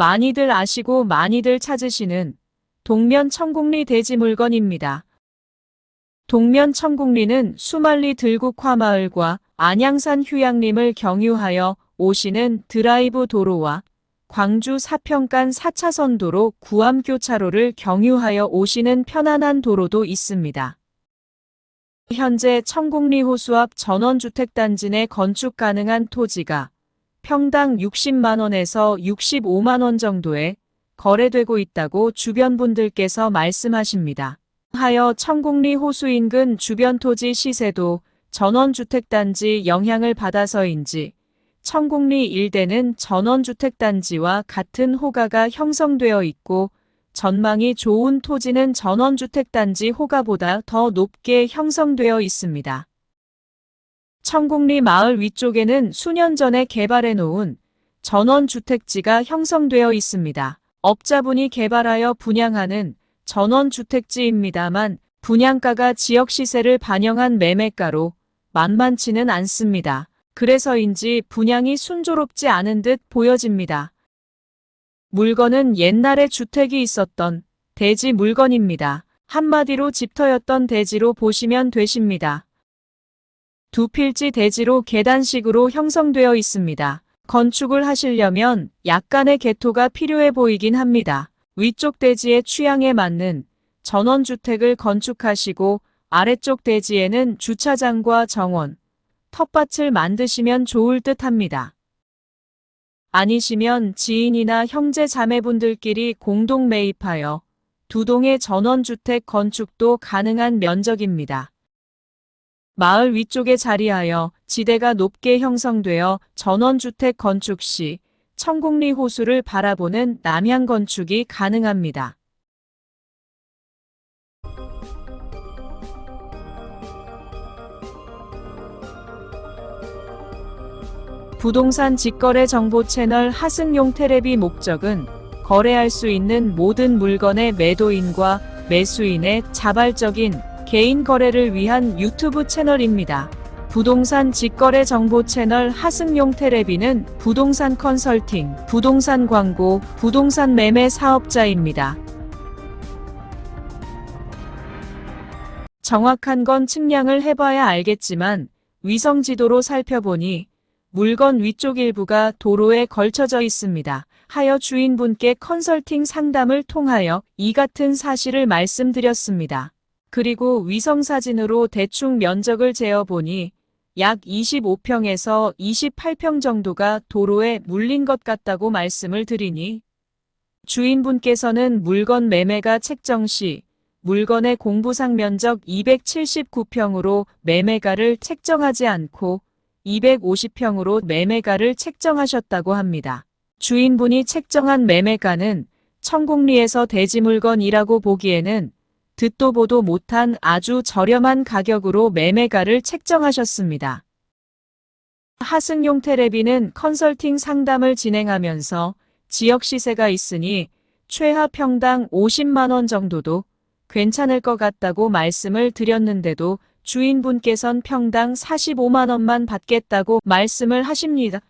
많이들 아시고 많이들 찾으시는 동면 청국리 대지 물건입니다. 동면 청국리는 수말리 들국화 마을과 안양산 휴양림을 경유하여 오시는 드라이브 도로와 광주 사평간 4차선 도로 구암교차로를 경유하여 오시는 편안한 도로도 있습니다. 현재 청국리 호수 앞 전원주택단지 내 건축 가능한 토지가 평당 60만원에서 65만원 정도에 거래되고 있다고 주변 분들께서 말씀하십니다. 하여 청국리 호수 인근 주변 토지 시세도 전원주택단지 영향을 받아서인지 청국리 일대는 전원주택단지와 같은 호가가 형성되어 있고 전망이 좋은 토지는 전원주택단지 호가보다 더 높게 형성되어 있습니다. 청국리 마을 위쪽에는 수년 전에 개발해 놓은 전원주택지가 형성되어 있습니다. 업자분이 개발하여 분양하는 전원주택지입니다만 분양가가 지역 시세를 반영한 매매가로 만만치는 않습니다. 그래서인지 분양이 순조롭지 않은 듯 보여집니다. 물건은 옛날에 주택이 있었던 대지 물건입니다. 한마디로 집터였던 대지로 보시면 되십니다. 두 필지 대지로 계단식으로 형성되어 있습니다. 건축을 하시려면 약간의 개토가 필요해 보이긴 합니다. 위쪽 대지의 취향에 맞는 전원주택을 건축하시고 아래쪽 대지에는 주차장과 정원, 텃밭을 만드시면 좋을 듯 합니다. 아니시면 지인이나 형제 자매분들끼리 공동 매입하여 두 동의 전원주택 건축도 가능한 면적입니다. 마을 위쪽에 자리하여 지대가 높게 형성되어 전원주택 건축 시 청국리 호수를 바라보는 남향 건축이 가능합니다. 부동산 직거래 정보 채널 하승용 테레비 목적은 거래할 수 있는 모든 물건의 매도인과 매수인의 자발적인 개인 거래를 위한 유튜브 채널입니다. 부동산 직거래 정보 채널 하승용 테레비는 부동산 컨설팅, 부동산 광고, 부동산 매매 사업자입니다. 정확한 건 측량을 해봐야 알겠지만 위성 지도로 살펴보니 물건 위쪽 일부가 도로에 걸쳐져 있습니다. 하여 주인분께 컨설팅 상담을 통하여 이 같은 사실을 말씀드렸습니다. 그리고 위성사진으로 대충 면적을 재어보니 약 25평에서 28평 정도가 도로에 물린 것 같다고 말씀을 드리니 주인분께서는 물건 매매가 책정 시 물건의 공부상 면적 279평으로 매매가를 책정하지 않고 250평으로 매매가를 책정하셨다고 합니다. 주인분이 책정한 매매가는 청국리에서 대지물건이라고 보기에는 듣도 보도 못한 아주 저렴한 가격으로 매매가를 책정하셨습니다. 하승용 테레비는 컨설팅 상담을 진행하면서 지역 시세가 있으니 최하 평당 50만원 정도도 괜찮을 것 같다고 말씀을 드렸는데도 주인분께선 평당 45만원만 받겠다고 말씀을 하십니다.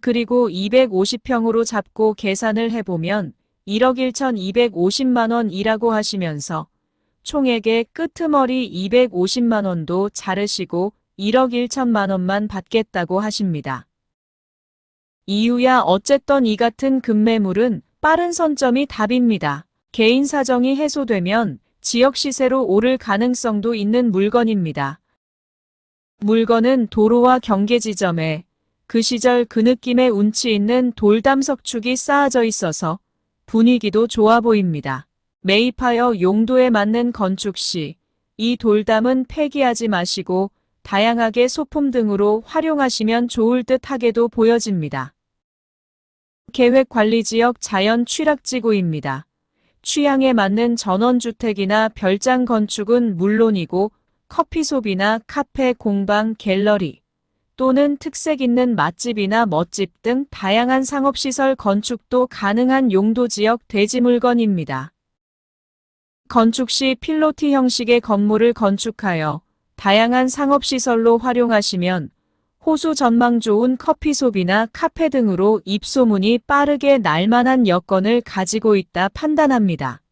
그리고 250평으로 잡고 계산을 해보면 1억 1,250만원이라고 하시면서 총액의 끄트머리 250만원도 자르시고 1억 1천만원만 받겠다고 하십니다. 이유야 어쨌든 이 같은 급매물은 빠른 선점이 답입니다. 개인 사정이 해소되면 지역 시세로 오를 가능성도 있는 물건입니다. 물건은 도로와 경계 지점에 그 시절 그 느낌의 운치 있는 돌담석축이 쌓아져 있어서 분위기도 좋아 보입니다. 매입하여 용도에 맞는 건축 시 이 돌담은 폐기하지 마시고 다양하게 소품 등으로 활용하시면 좋을 듯 하게도 보여집니다. 계획관리지역 자연 취락지구입니다. 취향에 맞는 전원주택이나 별장 건축은 물론이고 커피숍이나 카페, 공방, 갤러리 또는 특색 있는 맛집이나 멋집 등 다양한 상업시설 건축도 가능한 용도지역 대지물건입니다. 건축 시 필로티 형식의 건물을 건축하여 다양한 상업시설로 활용하시면 호수 전망 좋은 커피숍이나 카페 등으로 입소문이 빠르게 날만한 여건을 가지고 있다 판단합니다.